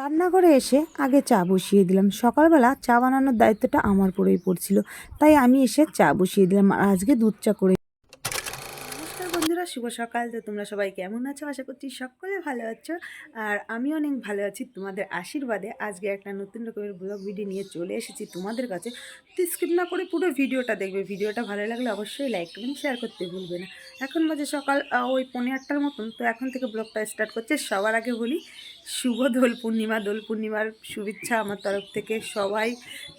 রান্নাঘরে এসে আগে চা বসিয়ে দিলাম। সকালবেলা চা বানানোর দায়িত্বটা আমার পরেই পড়ছিল, তাই আমি এসে চা বসিয়ে দিলাম আর আজকে দুধ চা করে বন্ধুরা, শুভ সকাল। তো তোমরা সবাই কেমন আছো? আশা করছি সকলে ভালো আছো। আর আমি অনেক ভালো আছি তোমাদের আশীর্বাদে। আজকে একটা নতুন রকমের ব্লগ ভিডিও নিয়ে চলে এসেছি তোমাদের কাছে। তো স্কিপ না করে পুরো ভিডিওটা দেখবে। ভিডিওটা ভালো লাগলে অবশ্যই লাইক কমেন্ট শেয়ার করতে ভুলবে না। এখন বাজে সকাল ওই পনেরো আটটার মতন। তো এখন থেকে ব্লগটা স্টার্ট করছে। সবার আগে বলি, শুভ দোল পূর্ণিমা। দোল পূর্ণিমার শুভেচ্ছা আমার তরফ থেকে। সবাই,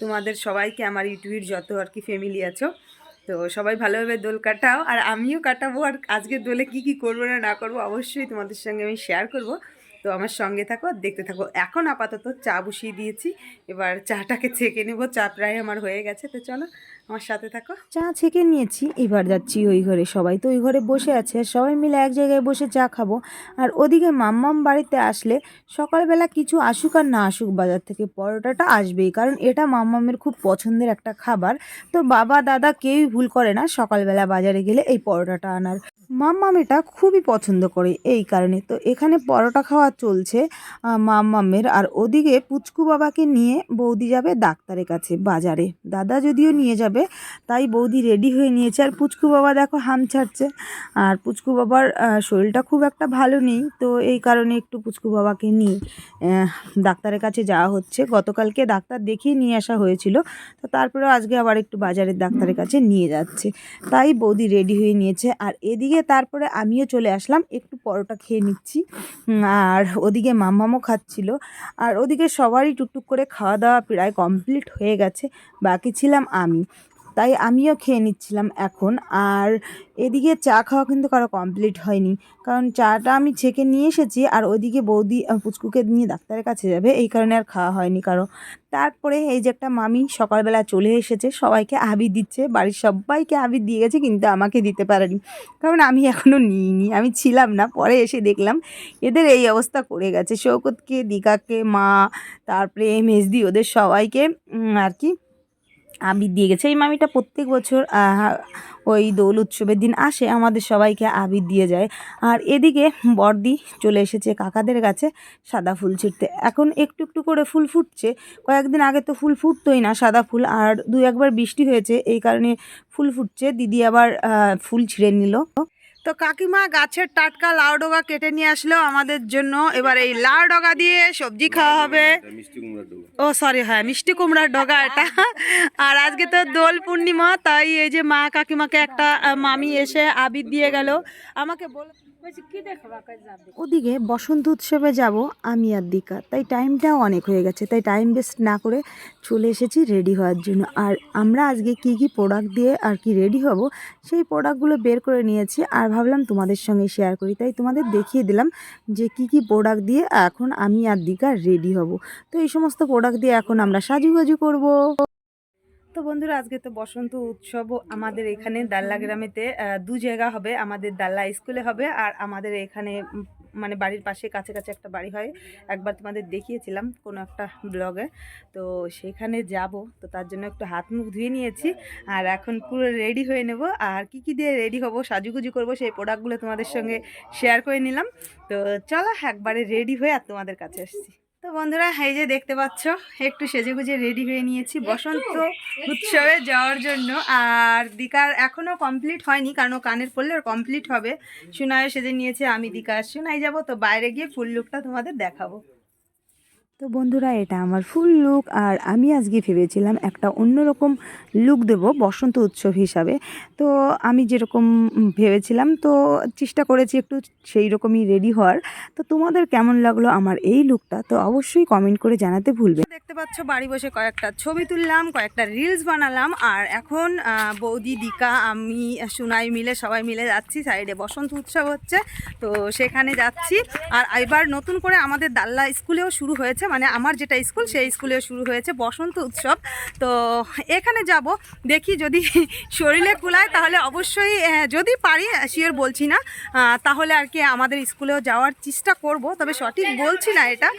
তোমাদের সবাইকে, আমার ইউটিউবের যত আর কি ফ্যামিলি আছো তো সবাই ভালোভাবে দোল কাটাও। আর আমিও কাটাবো। আর আজকে দোলে কি কি করব না না করব অবশ্যই তোমাদের সঙ্গে আমি শেয়ার করব। তো আমার সঙ্গে থাকো আর দেখতে থাকো। এখন আপাতত চা বসিয়ে দিয়েছি। এবার চাটাকে ছেঁকে নেব। চা প্রায় আমার হয়ে গেছে। তো চলো আমার সাথে থাকো। চা ছেঁকে নিয়েছি, এবার যাচ্ছি ওই ঘরে। সবাই তো ওই ঘরে বসে আছে, আর সবাই মিলে এক জায়গায় বসে চা খাব। আর ওদিকে মাম্মাম বাড়িতে আসলে সকালবেলা কিছু আসুক আর না আসুক বাজার থেকে পরোটাটা আসবেই, কারণ এটা মাম্মামের খুব পছন্দের একটা খাবার। তো বাবা, দাদা কেউই ভুল করে না সকালবেলা বাজারে গেলে এই পরোটাটা আনার। মাম্মাম এটা খুবই পছন্দ করে এই কারণে। তো এখানে পরোটা খাওয়া চলছে মাম্মামের। আর ওদিকে পুচকু বাবাকে নিয়ে বৌদি যাবে ডাক্তারের কাছে বাজারে। দাদা যদিও নিয়ে যাবে তাই বৌদি রেডি হয়ে নিয়েছে। আর পুচকু বাবা দেখো হাম ছাড়ছে। আর পুচকু বাবার শরীরটা খুব একটা ভালো নেই। তো এই কারণে একটু পুচকু বাবাকে নিয়ে ডাক্তারের কাছে যাওয়া হচ্ছে। গতকালকে ডাক্তার দেখিয়ে নিয়ে আসা হয়েছিল। তো তারপরেও আজকে আবার একটু বাজারের ডাক্তারের কাছে নিয়ে যাচ্ছে। তাই বৌদি রেডি হয়ে নিয়েছে। আর এদিকে তারপরে আমিও চলে আসলাম। একটু পরোটা খেয়ে নিচ্ছি। আর ওদিকে মাম্মামও খাচ্ছিল। আর ওদিকে সবারই টুকটুক করে খাওয়া দাওয়া প্রায় কমপ্লিট হয়ে গেছে। বাকি ছিলাম আমি। তাই আমিও খেয়ে নিচ্ছিলাম এখন। আর এদিকে চা খাওয়া কিন্তু কারও কমপ্লিট হয়নি। কারণ চাটা আমি ছেঁকে নিয়ে এসেছি আর ওইদিকে বৌদি পুচকুকে নিয়ে ডাক্তারের কাছে যাবে। এই কারণে আর খাওয়া হয়নি কারও। তারপরে এই যে একটা মামি সকালবেলা চলে এসেছে, সবাইকে আবির দিচ্ছে। বাড়ির সবাইকে আবির দিয়ে গেছে, কিন্তু আমাকে দিতে পারেনি। কারণ আমি এখনও নিইনি, আমি ছিলাম না। পরে এসে দেখলাম এদের এই অবস্থা করে গেছে। শৌকতকে দিকাকে মা, তারপরে এম মেজদি ওদের সবাইকে আর কি আবির দিয়ে গেছে। এই মামিটা প্রত্যেক বছর ওই দোল উৎসবের দিন আসে, আমাদের সবাইকে আবির দিয়ে যায়। আর এদিকে বর্দি চলে এসেছে কাকাদের কাছে সাদা ফুল ছিঁড়তে। এখন একটু একটু করে ফুল ফুটছে। কয়েকদিন আগে তো ফুল ফুটতোই না সাদা ফুল, আর দু একবার বৃষ্টি হয়েছে, এই কারণে ফুল ফুটছে। দিদি আবার ফুল ছিঁড়ে নিল। তো কাকিমা গাছের টাটকা লাউ ডগা কেটে নিয়ে আসলো আমাদের জন্য। এবার এই লাউ ডগা দিয়ে সবজি খাওয়া হবে। ও সরি হ্যাঁ মিষ্টি কুমড়ার ডগা এটা। আর আজকে তো দোল পূর্ণিমা তাই এই যে মা কাকিমাকে একটা মামি এসে আবির দিয়ে গেল। আমাকে বল ওদিকে বসন্ত উৎসবে যাব আমি আর দিকা। তাই টাইমটাও অনেক হয়ে গেছে, তাই টাইম ওয়েস্ট না করে চলে এসেছি রেডি হওয়ার জন্য। আর আমরা আজকে কি কি প্রোডাক্ট দিয়ে আর কি রেডি হব, সেই প্রোডাক্টগুলো বের করে নিয়েছি আর ভাবলাম তোমাদের সঙ্গে শেয়ার করি। তাই তোমাদের দেখিয়ে দিলাম যে কি কি প্রোডাক্ট দিয়ে এখন আমি আর দিকা রেডি হব। তো এই সমস্ত প্রোডাক্ট দিয়ে এখন আমরা সাজুগুজু করব। তো বন্ধুরা, আজকে তো বসন্ত উৎসব আমাদের এখানে দাল্লা গ্রামেতে দু জায়গা হবে। আমাদের দাল্লা স্কুলে হবে আর আমাদের এখানে মানে বাড়ির পাশে কাছে কাছে একটা বাড়ি হয়। একবার তোমাদের দেখিয়েছিলাম কোনো একটা ব্লগে। তো সেখানে যাব। তো তার জন্য একটু হাত মুখ ধুয়ে নিয়েছি আর এখন পুরো রেডি হয়ে নেব। আর কি কি দিয়ে রেডি হব, সাজুগুজু করব, সেই প্রোডাক্টগুলো তোমাদের সঙ্গে শেয়ার করে নিলাম। তো চলো, একবারে রেডি হয়ে আর তোমাদের কাছে আসছি। তো বন্ধুরা এই যে দেখতে পাচ্ছ একটু সেজে গুজে রেডি হয়ে নিয়েছি বসন্ত উৎসবে যাওয়ার জন্য। আর দিকার এখনও কমপ্লিট হয়নি কারণ কানের পড়লে ওর কমপ্লিট হবে। সুনায় সেজে নিয়েছে আমি দিকা সুনাই যাব তো বাইরে গিয়ে ফুল লুকটা তোমাদের দেখাবো। তো বন্ধুরা, এটা আমার ফুল লুক আর আমি আজকে ভেবেছিলাম একটা অন্যরকম লুক দেব বসন্ত উৎসব হিসাবে। তো আমি যেরকম ভেবেছিলাম, তো চেষ্টা করেছি একটু সেই রকমই রেডি হওয়ার। তো তোমাদের কেমন লাগল আমার এই লুকটা তো অবশ্যই কমেন্ট করে জানাতে ভুলবে দেখতে পাচ্ছ, বাড়ি বসে কয়েকটা ছবি তুললাম, কয়েকটা রিলস বানালাম আর এখন বৌদি, দিকা, আমি, সুনাই মিলে সবাই মিলে যাচ্ছি, সাইডে বসন্ত উৎসব হচ্ছে। তো সেখানে যাচ্ছি। আর এবার নতুন করে আমাদের দাল্লা স্কুলেও শুরু হয়েছে মানে আমার যেটা স্কুল, সেই স্কুলে শুরু হয়েছে বসন্ত উৎসব। তো এখানে যাব, দেখি যদি শরীরে কুলায়, তাহলে অবশ্যই যদি পারি শিওর বলছি না তাহলে আর কি আমাদের স্কুলেও যাওয়ার চেষ্টা করব, তবে সঠিক বলছি না এটা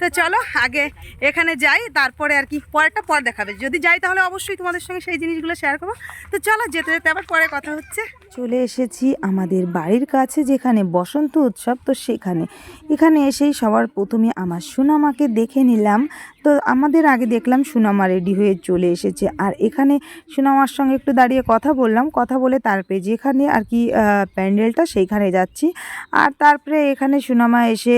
তো চলো আগে এখানে যাই, তারপরে আর কি পরেরটা পর দেখাবে। যদি যাই, তাহলে অবশ্যই তোমাদের সঙ্গে সেই জিনিসগুলো শেয়ার করব। তো চলো যেতে যেতে আবার পরে কথা হচ্ছে। চলে এসেছি আমাদের বাড়ির কাছে, যেখানে বসন্ত উৎসব, তো সেখানে। এখানে এসেই সবার প্রথমে আমার সুনামাকে দেখে নিলাম। তো আমাদের আগে দেখলাম সুনামা রেডি হয়ে চলে এসেছে। আর এখানে সুনামার সঙ্গে একটু দাঁড়িয়ে কথা বললাম। কথা বলে তারপরে যেখানে আর কি প্যান্ডেলটা সেইখানে যাচ্ছি। আর তারপরে এখানে সুনামা এসে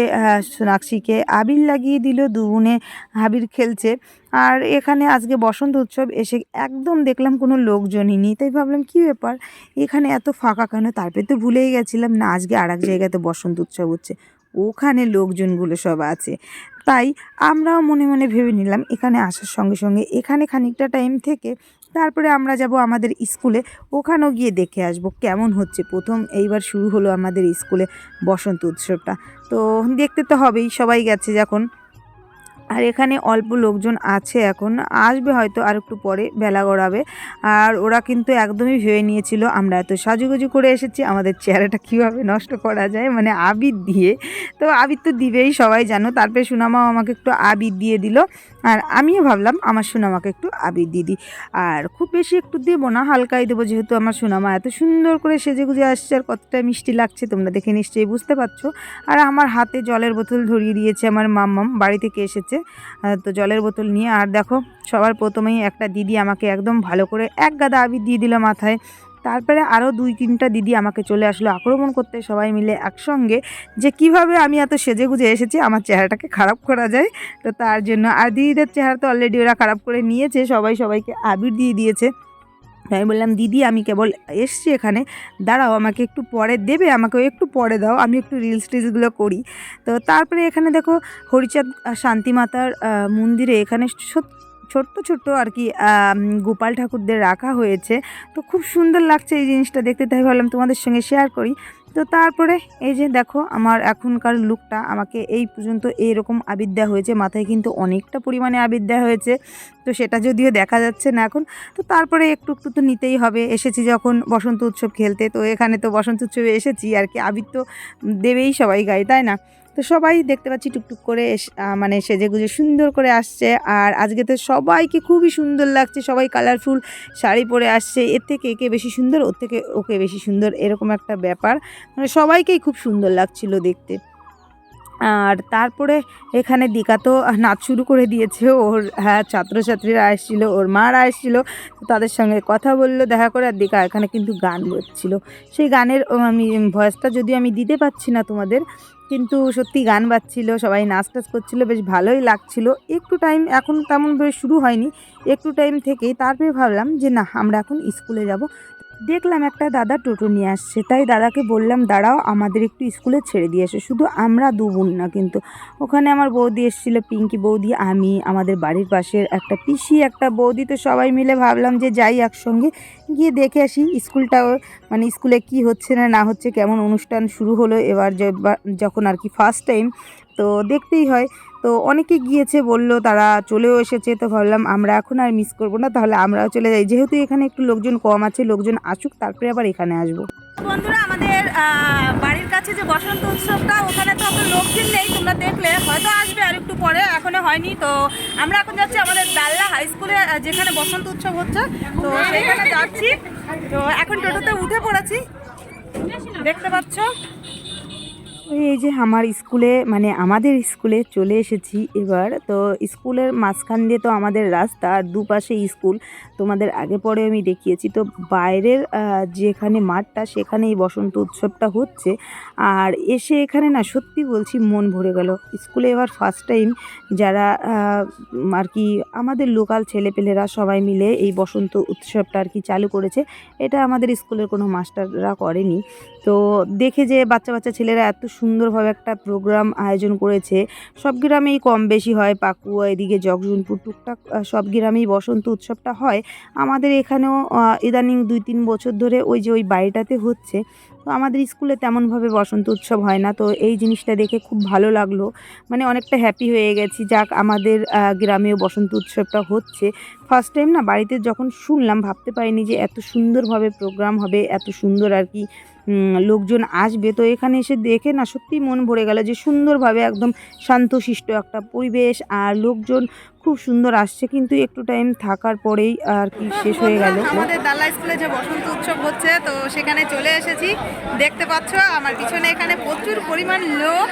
সোনাক্ষীকে আবির লাগিয়ে দিল দুগুনে আবির খেলছে। আর এখানে আজকে বসন্ত উৎসব, এসে একদম দেখলাম কোনো লোকজনই নেই। তাই ভাবলাম, কী ব্যাপার? এখানে এত ফাঁকা কেন? তারপরে তো ভুলেই গেছিলাম, না, আজকে আর এক জায়গাতে বসন্ত উৎসব হচ্ছে। ওখানে লোকজনগুলো সব আছে। তাই আমরাও মনে মনে ভেবে নিলাম এখানে আসার সঙ্গে সঙ্গে এখানে খানিকটা টাইম থেকে তারপরে আমরা যাব আমাদের স্কুলে ওখানেও গিয়ে দেখে আসব কেমন হচ্ছে। প্রথম এইবার শুরু হলো আমাদের স্কুলে বসন্ত উৎসবটা। তো দেখতে তো হবেই, সবাই গেছে যখন। আর এখানে অল্প লোকজন আছে এখন। আসবে হয়তো আর একটু পরে, বেলা গড়াবে। আর ওরা কিন্তু একদমই ভেবে নিয়েছিল, আমরা এত সাজুগুজু করে এসেছি, আমাদের চেহারাটা কীভাবে নষ্ট করা যায়? মানে আবির দিয়ে। তো আবির তো দিবেই সবাই জানো। তারপরে সুনামাও আমাকে একটু আবির দিয়ে দিল। আর আমিও ভাবলাম, আমার সুনামাকে একটু আবির দিয়ে দিই। আর খুব বেশি একটু দেবো না, হালকাই দেবো যেহেতু আমার সুনামা এত সুন্দর করে সেজে গুজে আসছে আর কতটা মিষ্টি লাগছে, তোমরা দেখে নিশ্চয়ই বুঝতে পারছ। আর আমার হাতে জলের বোতল ধরিয়ে দিয়েছে আমার মাম্মাম, বাড়ি থেকে এসেছে। তো জলের বোতল নিয়ে। আর দেখো, সবার প্রথমেই একটা দিদি আমাকে একদম ভালো করে এক গাদা আবির দিয়ে দিল মাথায়। তারপরে আরও দুই তিনটা দিদি আমাকে চলে আসলো আক্রমণ করতে সবাই মিলে একসঙ্গে। যে কীভাবে আমি এত সেজে গুজে এসেছি, আমার চেহারাটাকে খারাপ করা যায় তো তার জন্য। আর দিদিদের চেহারা তো অলরেডি ওরা খারাপ করে নিয়েছে, সবাই সবাইকে আবির দিয়ে দিয়েছে। আমি বললাম, দিদি, আমি কেবল এসছি এখানে। দাঁড়াও, আমাকে একটু পরে দেবে আমাকে একটু পরে দাও, আমি একটু রিলস টিলসগুলো করি। তো তারপরে এখানে দেখো হরিচাঁদ শান্তিমাতার মন্দিরে এখানে ছোট্ট ছোট্ট আর কি গোপাল ঠাকুরদের রাখা হয়েছে। তো খুব সুন্দর লাগছে এই জিনিসটা দেখতে, তাই ভাবলাম তোমাদের সঙ্গে শেয়ার করি। তো তারপরে এই যে দেখো আমার এখনকার লুকটা আমাকে এই পর্যন্ত এইরকম আবির দেওয়া হয়েছে, মাথায় কিন্তু অনেকটা পরিমাণে আবির দেওয়া হয়েছে। তো সেটা যদিও দেখা যাচ্ছে না এখন, তো তারপরে একটু একটু তো নিতেই হবে। এসেছি যখন বসন্ত উৎসব খেলতে, তো এখানে তো বসন্ত উৎসবে এসেছি, আর কি আবির তো দেবেই সবাই গায়ে, তাই না? তো সবাই দেখতে পাচ্ছি টুকটুক করে মানে সেজে গুজে সুন্দর করে আসছে। আর আজকে তো সবাইকে খুবই সুন্দর লাগছে। সবাই কালারফুল শাড়ি পরে আসছে। এর থেকে একে বেশি সুন্দর, ওর থেকে ওকে বেশি সুন্দর এরকম একটা ব্যাপার। মানে সবাইকেই খুব সুন্দর লাগছিল দেখতে। আর তারপরে এখানে দীকা তো নাচ শুরু করে দিয়েছে। ওর হ্যাঁ ছাত্রছাত্রীরা আসছিল, ওর মারা আসছিল। তাদের সঙ্গে কথা বলল, দেখা করে। আর দীকা এখানে কিন্তু গান করছিল সেই গানের আমি ভয়েসটা যদিও আমি দিতে পারছি না তোমাদের কিন্তু সত্যি গান বাজছিল, সবাই নাচ টাচ করছিল, বেশ ভালোই লাগছিল। একটু টাইম এখন তেমনভাবে শুরু হয়নি। একটু টাইম থেকেই তারপরে ভাবলাম যে না, আমরা এখন স্কুলে যাব। দেখলাম একটা দাদা টোটো নিয়ে আসছে। তাই দাদাকে বললাম, দাঁড়াও, আমাদের একটু স্কুলে ছেড়ে দিয়ে এসো। শুধু আমরা দু বোন না কিন্তু। ওখানে আমার বৌদি এসেছিল, পিঙ্কি বৌদি, আমি, আমাদের বাড়ির পাশের একটা পিসি, একটা বৌদি। তো সবাই মিলে ভাবলাম যে যাই একসঙ্গে। গিয়ে দেখে আসি স্কুলটাও মানে স্কুলে কি হচ্ছে না না হচ্ছে, কেমন অনুষ্ঠান শুরু হলো। এবার যখন আর কি ফার্স্ট টাইম তো দেখতেই হয় তো অনেকে গিয়েছে, বলল তারা চলেও এসেছে। তো ভাবলাম আমরা এখন আর মিস করব না, তাহলে আমরাও চলে যাই। যেহেতু এখানে একটু লোকজন কম আছে, লোকজন আসুক, তারপরে আবার এখানে আসব। বন্ধুরা, আমাদের বাড়ির কাছে যে বসন্ত উৎসবটা, ওখানে তো অত লোকজন নেই, তোমরা দেখলে। হয়তো আসবে আর একটু পরে, এখনও হয়নি। তো আমরা এখন যাচ্ছি আমাদের দাল্লা হাই স্কুলে যেখানে বসন্ত উৎসব হচ্ছে। তো সেখানে যাচ্ছি। তো এখন টোটোতে উঠে পড়েছি। দেখতে পাচ্ছ? এই যে আমার স্কুলে মানে আমাদের স্কুলে চলে এসেছি এবার। তো স্কুলের মাঝখান দিয়ে তো আমাদের রাস্তা, আর দুপাশে স্কুল। তোমাদের আগে পরে আমি দেখিয়েছি। তো বাইরের যেখানে মাঠটা সেখানে এই বসন্ত উৎসবটা হচ্ছে। আর এসে এখানে না, সত্যি বলছি, মন ভরে গেল। স্কুলে এবার ফার্স্ট টাইম যারা আর কি আমাদের লোকাল ছেলেপেলেরা সবাই মিলে এই বসন্ত উৎসবটা আর কি চালু করেছে। এটা আমাদের স্কুলের কোনো মাস্টাররা করেনি। তো দেখে যে বাচ্চা বাচ্চা ছেলেরা এত সুন্দরভাবে একটা প্রোগ্রাম আয়োজন করেছে। সব গ্রামেই কম বেশি হয়, পাকুয়া, এদিকে জগজনপুর, টুকটাক সব গ্রামেই বসন্ত উৎসবটা হয়। আমাদের এখানেও ইদানিং দুই তিন বছর ধরে ওই যে ওই বাড়িটাতে হচ্ছে। তো আমাদের স্কুলে তেমনভাবে বসন্ত উৎসব হয় না। তো এই জিনিসটা দেখে খুব ভালো লাগল। মানে অনেকটা হ্যাপি হয়ে গেছি। যাক, আমাদের গ্রামেও বসন্ত উৎসবটা হচ্ছে। ফার্স্ট টাইম না, বাড়িতে যখন শুনলাম, ভাবতে পারিনি যে এত সুন্দরভাবে প্রোগ্রাম হবে, এত সুন্দর আর কি লোকজন আসবে। তো এখানে এসে দেখে না সত্যি মন ভরে গেল যে সুন্দরভাবে একদম শান্তশিষ্ট একটা পরিবেশ আর লোকজন খুব সুন্দর আসছে। কিন্তু একটু টাইম থাকার পরেই আর কি শেষ হয়ে গেল। আমাদের দাল্লা স্কুলে যে বসন্ত উৎসব হচ্ছে তো সেখানে চলে এসেছি। দেখতে পাচ্ছ আমার পিছনে এখানে প্রচুর পরিমাণ লোক।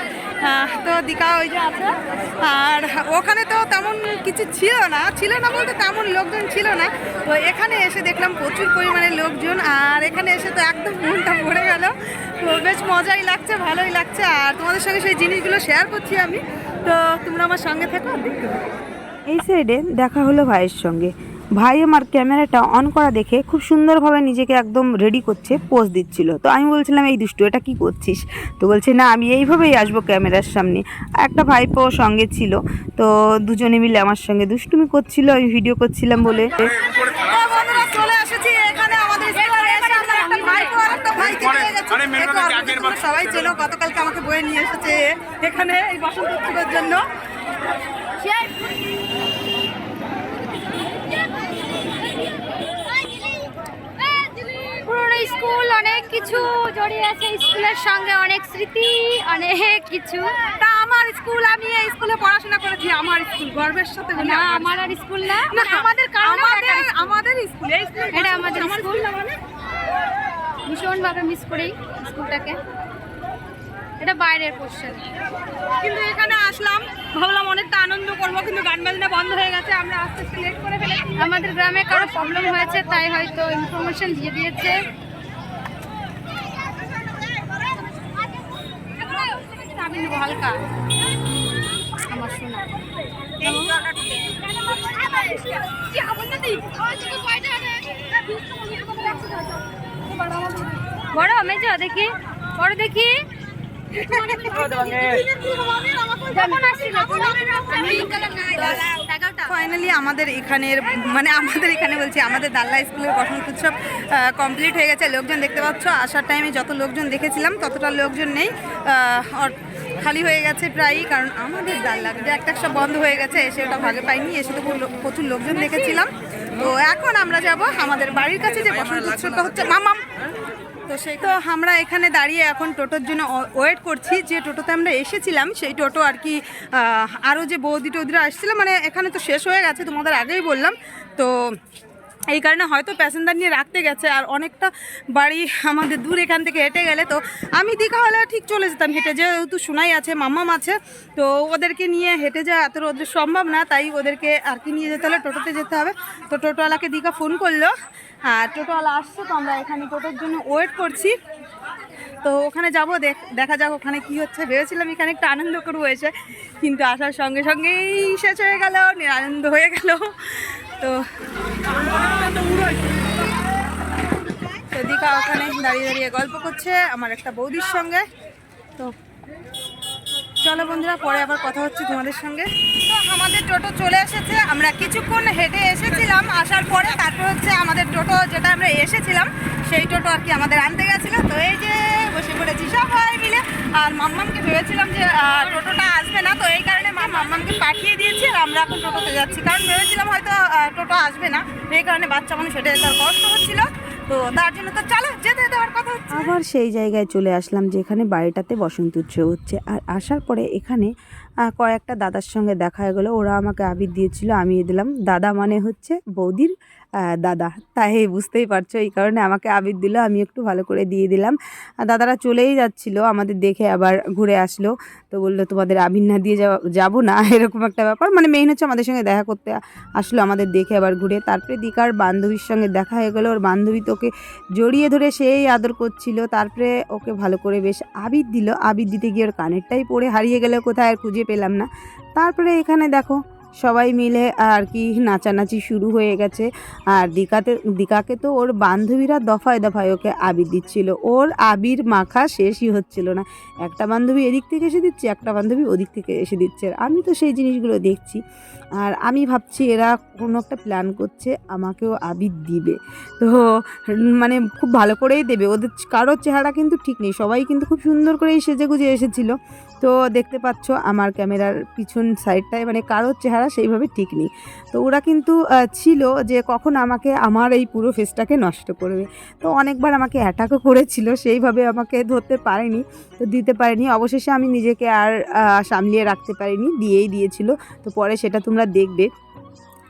তো দীঘা ওই যে আছে। আর ওখানে তো তেমন কিছু ছিল না ছিল না বলতে তেমন লোকজন ছিল না। তো এখানে এসে দেখলাম প্রচুর পরিমাণে লোকজন, আর এখানে এসে তো একদম মনটা ভরে গেল। তো বেশ মজাই লাগছে, ভালোই লাগছে। আর তোমাদের সঙ্গে সেই জিনিসগুলো শেয়ার করছি আমি। তো তোমরা আমার সঙ্গে থেকো, দেখতে এই সাইডে দেখা হলো ভাইয়ের সঙ্গে। ভাই আমার ক্যামেরাটা অন করা দেখে খুব সুন্দরভাবে নিজেকে একদম রেডি করছে পোজ দিচ্ছিল। তো আমি বলছিলাম, এই দুষ্টু, এটা কি করছিস? তো বলছে, না, আমি এইভাবেই আসব ক্যামেরার সামনে। একটা ভাইপো সঙ্গে ছিল, তো দুজনে মিলে আমার সঙ্গে দুষ্টুমি করছিল, আমি ভিডিও করছিলাম বলে। সবাই চেনো গতকালকে আমাকে বয়ে নিয়ে এসেছে এখানে এই বসন্ত উৎসবের জন্য পুরনো স্কুল অনেক কিছু জড়িয়ে আছে। স্কুলের সঙ্গে অনেক স্মৃতি অনেক কিছু। তা আমার স্কুল আমি এই স্কুলে পড়াশোনা করেছি। আমার স্কুল গর্বের সাথে না আমার আর স্কুল। না। আমাদের কারণে আমাদের আমাদের স্কুল। এটা আমাদের স্কুল। না মানে ভীষণভাবে মিস করি স্কুলটাকে। এটা বাইরের কোশ্চেন কিন্তু এখানে আসলাম ভাবলাম অনেকটা আনন্দ করব কিন্তু গান বাজনা বন্ধ হয়ে গেছে আমরা আস্তে আস্তে লেট করে ফেলেছি। আমাদের গ্রামে কারও প্রবলেম হয়েছে তাই হয়তো ইনফরমেশন দিয়ে দিয়েছে। আমি নেব হালকা। আমার শোনা বড় মেজো দেখি। বড় দেখি। ফাইনালি আমাদের এখানের মানে আমাদের এখানে বলছি আমাদের দাল্লা স্কুলের বসন্ত উৎসব কমপ্লিট হয়ে গেছে। লোকজন দেখতে পাচ্ছ আসার টাইমে যত লোকজন দেখেছিলাম ততটা লোকজন নেই। খালি হয়ে গেছে প্রায়ই, কারণ আমাদের যে একটা সব বন্ধ হয়ে গেছে, এসে ওটা ভাগে পাইনি, এসে তো পুরো প্রচুর লোকজন দেখেছিলাম। তো এখন আমরা যাব আমাদের বাড়ির কাছে যে বসন্ত উৎসবটা হচ্ছে মামাম তো সেই তো আমরা এখানে দাঁড়িয়ে এখন টোটোর জন্য ওয়েট করছি, যে টোটোতে আমরা এসেছিলাম, সেই টোটো আর কি আরও যে বৌদি টৌদিরা আসছিল মানে এখানে তো শেষ হয়ে গেছে, তোমাদের আগেই বললাম। তো এই কারণে হয়তো প্যাসেঞ্জার নিয়ে রাখতে গেছে আর অনেকটা বাড়ি আমাদের দূর এখান থেকে হেঁটে গেলে তো আমি দীঘা হলে ঠিক চলে যেতাম হেঁটে। যেহেতু শোনাই আছে, মাম্মাম আছে, তো ওদেরকে নিয়ে হেঁটে যাওয়া এত রোদ্রে সম্ভব না, তাই ওদেরকে আর কি নিয়ে যেতে হলে, টোটোতে যেতে হবে। তো টোটোওয়ালাকে দীঘা ফোন করল। আর টোটোওয়ালা আসছে তো আমরা এখানে টোটোর জন্য ওয়েট করছি। তো ওখানে যাব দেখা যাক ওখানে কি হচ্ছে। ভেবেছিলাম এখানে একটা আনন্দ করব এসে, কিন্তু আসার সঙ্গে সঙ্গেই শেষ হয়ে গেল, নিরানন্দ হয়ে গেল। তো দীঘা ওখানে দাঁড়িয়ে দাঁড়িয়ে গল্প করছে, আমার একটা বৌদির সঙ্গে। তো চলো বন্ধুরা, পরে আবার কথা হচ্ছে তোমাদের সঙ্গে। তো আমাদের টোটো চলে এসেছে, আমরা কিছুক্ষণ হেঁটে এসেছিলাম, আসার পরে তারপর হচ্ছে আমাদের টোটো যেটা আমরা এসেছিলাম, সেই টোটো আর কি আমাদের আনতে গেছিল। তো এই যে বসে পড়েছি সবাই মিলে। আর মাম্মামকে ভেবেছিলাম যে টোটোটা আসবে না, তো এই কারণে মা মাম্মামকে পাঠিয়ে দিয়েছি আর আমরা এখন টোটোতে যাচ্ছি। কারণ ভেবেছিলাম হয়তো টোটো আসবে না, এই কারণে বাচ্চা মানুষ হেঁটে যেতে কষ্ট হচ্ছিল। আবার সেই জায়গায় চলে আসলাম যেখানে বাড়িটাতে বসন্ত উৎসব হচ্ছে। আর আসার পরে এখানে কয়েকটা দাদার সঙ্গে দেখা হয়ে গেলো। ওরা আমাকে আবির দিয়েছিল আমি দিলাম। দাদা মানে হচ্ছে বৌদির দাদা। তাই বুঝতেই পারছ, এই কারণে আমাকে আবির দিল, আমি একটু ভালো করে দিয়ে দিলাম। দাদারা চলেই যাচ্ছিল, আমাদের দেখে আবার ঘুরে আসলো। তো বলল, তোমাদের আবির না দিয়ে যাব না? এরকম একটা ব্যাপার। মানে মেইন হচ্ছে আমাদের সঙ্গে দেখা করতে আসলো, আমাদের দেখে আবার ঘুরে। তারপরে দিকার বান্ধবীর সঙ্গে দেখা হয়ে গেলো। ওর বান্ধবী তোকে জড়িয়ে ধরে সেই আদর করছিল। তারপরে ওকে ভালো করে বেশ আবির দিল। আবির দিতে গিয়ে ওর কানেরটাই পড়ে হারিয়ে গেলে কোথায় আর খুঁজে পেলাম না। তারপরে এখানে দেখো সবাই মিলে আর কি নাচানাচি শুরু হয়ে গেছে। আর দীকাতে, দীকাকে তো ওর বান্ধবীরা দফায় দফায় ওকে আবির দিচ্ছিল। ওর আবির মাখা শেষই হচ্ছিল না। একটা বান্ধবী এদিক থেকে এসে দিচ্ছে, একটা বান্ধবী ওদিক থেকে এসে দিচ্ছে। আমি তো সেই জিনিসগুলো দেখছি। আর আমি ভাবছি এরা কোনো একটা প্ল্যান করছে, আমাকেও আবির দিবে। তো মানে খুব ভালো করেই দেবে। ওদের কারোর চেহারা কিন্তু ঠিক নেই। সবাই কিন্তু খুব সুন্দর করেই সেজে গুজে এসেছিল। তো দেখতে পাচ্ছ আমার ক্যামেরার পিছন সাইডটায় মানে কারোর চেহারা সেইভাবে ঠিক নেই তো ওরা কিন্তু ছিল যে কখন আমাকে, আমার এই পুরো ফেসটাকে নষ্ট করবে। তো অনেকবার আমাকে অ্যাটাকও করেছিল, সেইভাবে আমাকে ধরতে পারেনি, তো দিতে পারেনি। অবশেষে আমি নিজেকে আর সামলিয়ে রাখতে পারিনি, দিয়েই দিয়েছিল। তো পরে সেটা তোমরা দেখবে।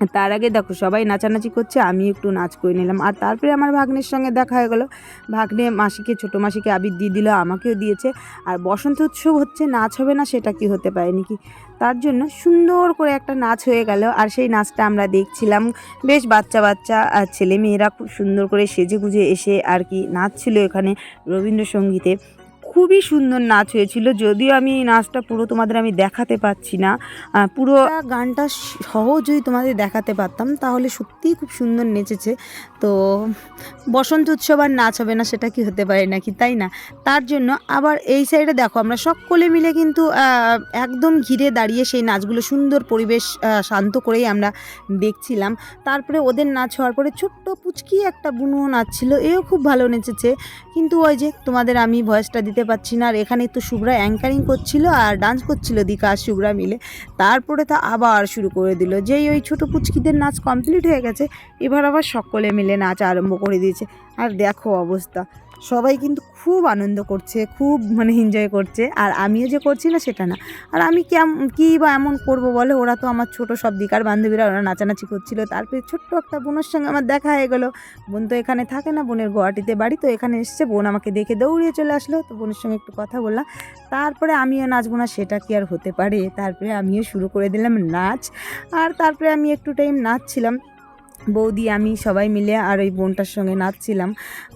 তার আগে দেখো, সবাই নাচানাচি করছে আমি একটু নাচ করে নিলাম। আর তারপরে আমার ভাগ্নের সঙ্গে দেখা হয়ে গেলো। ভাগ্নে মাসিকে, ছোটো মাসিকে আবির দিয়ে দিল, আমাকেও দিয়েছে। আর বসন্ত উৎসব হচ্ছে, নাচ হবে না, সেটা কি হতে পারে নাকি? তার জন্য সুন্দর করে একটা নাচ হয়ে গেল। আর সেই নাচটা আমরা দেখছিলাম। বেশ বাচ্চা বাচ্চা, আর ছেলে মেয়েরা খুব সুন্দর করে সেজে গুজে এসে আর কি নাচছিল এখানে রবীন্দ্রসঙ্গীতে। খুবই সুন্দর নাচ হয়েছিল। যদিও আমি এই নাচটা পুরো তোমাদের আমি দেখাতে পাচ্ছি না। পুরো গানটা সহ যদি তোমাদের দেখাতে পারতাম, তাহলে সত্যিই খুব সুন্দর নেচেছে। তো বসন্ত উৎসব আর নাচ হবে না, সেটা কি হতে পারে নাকি, তাই না? তার জন্য আবার এই সাইডে দেখো, আমরা সকলে মিলে কিন্তু একদম ঘিরে দাঁড়িয়ে সেই নাচগুলো সুন্দর পরিবেশ শান্ত করেই আমরা দেখছিলাম। তারপরে ওদের নাচ হওয়ার পরে ছোট্ট পুচকি একটা বুনুও নাচছিল, এও খুব ভালো নেচেছে। কিন্তু ওই যে তোমাদের আমি ভয়েসটা দিতে পারছি না। আর এখানে তো শুভ্রা অ্যাঙ্কারিং করছিল আর ডান্স করছিল দিকা আর শুভ্রা মিলে। তারপরে তা আবার শুরু করে দিল। যেই ওই ছোটো পুচকিদের নাচ কমপ্লিট হয়ে গেছে, এবার আবার সকলে মিলে নাচ আরম্ভ করে দিয়েছে। আর দেখো অবস্থা। সবাই কিন্তু খুব আনন্দ করছে, খুব মানে এনজয় করছে। আর আমিও যে করছি না, সেটা না। আর আমি কেম, কী বা এমন করব বলে? ওরা তো আমার ছোট সব দিকার বান্ধবীরা ওরা নাচানাচি করছিল। তারপরে ছোট্ট একটা বোনের সঙ্গে আমার দেখা হয়ে গেলো। বোন তো এখানে থাকে না, বোনের গুয়াহাটিতে বাড়ি। তো এখানে এসছে, বোন আমাকে দেখে দৌড়িয়ে চলে আসলো। তো বোনের সঙ্গে একটু কথা বললাম। তারপরে আমিও নাচবো না, সেটা কি আর হতে পারে? তারপরে আমিও শুরু করে দিলাম নাচ। আর তারপরে আমি একটু টাইম নাচছিলাম। বৌদি, আমি সবাই মিলে আর ওই বোনটার সঙ্গে নাচছিলাম।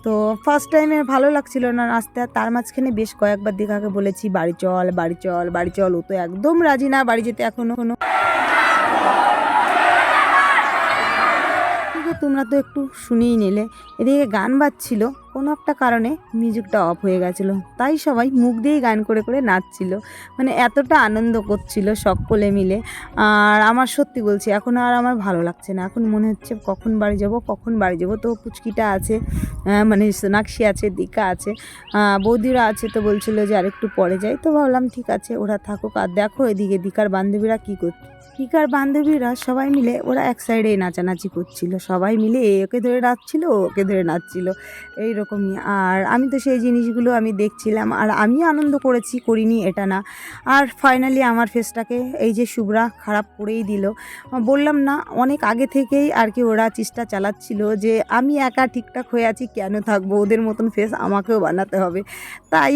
তো ফার্স্ট টাইমে ভালো লাগছিল না নাচতে তার মাঝখানে বেশ কয়েকবার দেখাকে বলেছি, বাড়ি চল বাড়ি চল বাড়ি চল। ও তো একদম রাজি না, বাড়ি যেতে এখনও কোনো কিন্তু তোমরা তো একটু শুনেই নিলে। এদিকে গান বাজছিল, কোনো একটা কারণে মিউজিকটা অফ হয়ে গেছিল। তাই সবাই মুখ দিয়েই গান করে করে নাচছিল। মানে এতটা আনন্দ করছিল সকলে মিলে। আর আমার সত্যি বলছি, এখন আর আমার ভালো লাগছে না। এখন মনে হচ্ছে কখন বাড়ি যাব, কখন বাড়ি যাব। তো পুচকিটা আছে মানে সোনাক্ষী আছে দিকা আছে বৌদিরা আছে তো বলছিল যে আরেকটু পরে যাই। তো ভাবলাম ঠিক আছে, ওরা থাকুক। আর দেখো এদিকে দিকার বান্ধবীরা কী করছে। দিকার বান্ধবীরা সবাই মিলে, ওরা এক সাইডে নাচানাচি করছিল। সবাই মিলে ওকে ধরে নাচছিল ওকে ধরে নাচছিল। এইরকমই। আর আমি তো সেই জিনিসগুলো আমি দেখছিলাম, আর আমি আনন্দ করেছি, করিনি এটা না। আর ফাইনালি আমার ফেসটাকে এই যে শুভ্রা খারাপ করেই দিল। বললাম, না, অনেক আগে থেকেই আর কি ওরা চেষ্টা চালাচ্ছিল যে আমি একা ঠিকঠাক হয়ে আছি, কেন থাকব? ওদের মতন ফেস আমাকেও বানাতে হবে। তাই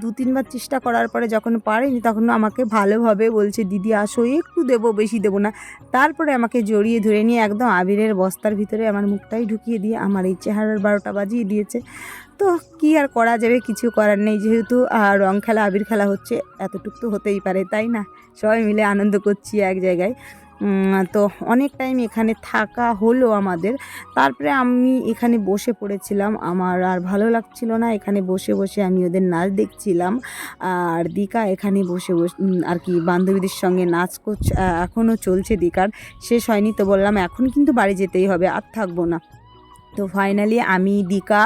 দু তিনবার চেষ্টা করার পরে যখন পারিনি, তখন আমাকে ভালোভাবে বলছে, দিদি, আসো, একটু দেবো বেশি দেবো না। তারপরে আমাকে জড়িয়ে ধরে নিয়ে একদম আবিরের বস্তার ভিতরে আমার মুখটাই ঢুকিয়ে দিয়ে আমার এই চেহারার বারোটা বাজিয়ে দিয়েছে। তো কি আর করা যাবে? কিছু করার নেই। যেহেতু আর রং খেলা, আবির খেলা হচ্ছে, এতটুক তো হতেই পারে, তাই না? সবাই মিলে আনন্দ করছি এক জায়গায়। তো অনেক টাইম এখানে থাকা হলো আমাদের। তারপরে আমি এখানে বসে পড়েছিলাম। আমার আর ভালো লাগছিল না। এখানে বসে বসে আমি ওদের নাচ দেখছিলাম। আর দিকা এখানে বসে বসে আর কি বান্ধবীদের সঙ্গে নাচ করছে এখনও চলছে দিকার। শেষ হয়নি তো বললাম, এখন কিন্তু বাড়ি যেতেই হবে, আর থাকব না। তো ফাইনালি আমি, দিকা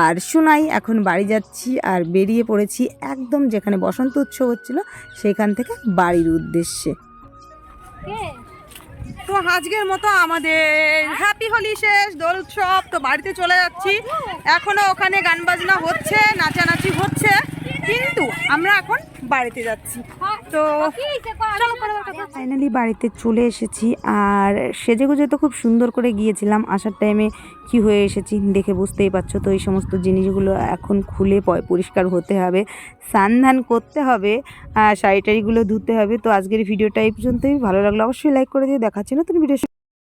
আর সোনাই এখন বাড়ি যাচ্ছি আর বেরিয়ে পড়েছি একদম যেখানে বসন্ত উৎসব হচ্ছিল, সেখান থেকে বাড়ির উদ্দেশ্যে? তো আজকের মতো আমাদের। হ্যাপি হোলি শেষ, দোল উৎসব, তো বাড়িতে চলে যাচ্ছি। এখনও ওখানে গান বাজনা হচ্ছে, নাচানাচি হচ্ছে। কিন্তু আমরা এখন বাড়িতে যাচ্ছি। তো আবার কথা ফাইনালি বাড়িতে চলে এসেছি আর সেজে গুজে তো খুব সুন্দর করে গিয়েছিলাম। আসার টাইমে কি হয়ে এসেছি দেখে বুঝতেই পারছ তো এই সমস্ত জিনিসগুলো এখন খুলে পয় পরিষ্কার হতে হবে স্নান ধান করতে হবে আর শাড়ি টাড়িগুলো ধুতে হবে। তো আজকের ভিডিওটা এই পর্যন্তই। ভালো লাগল অবশ্যই লাইক করে দিয়ে দেখাচ্ছি নতুন ভিডিও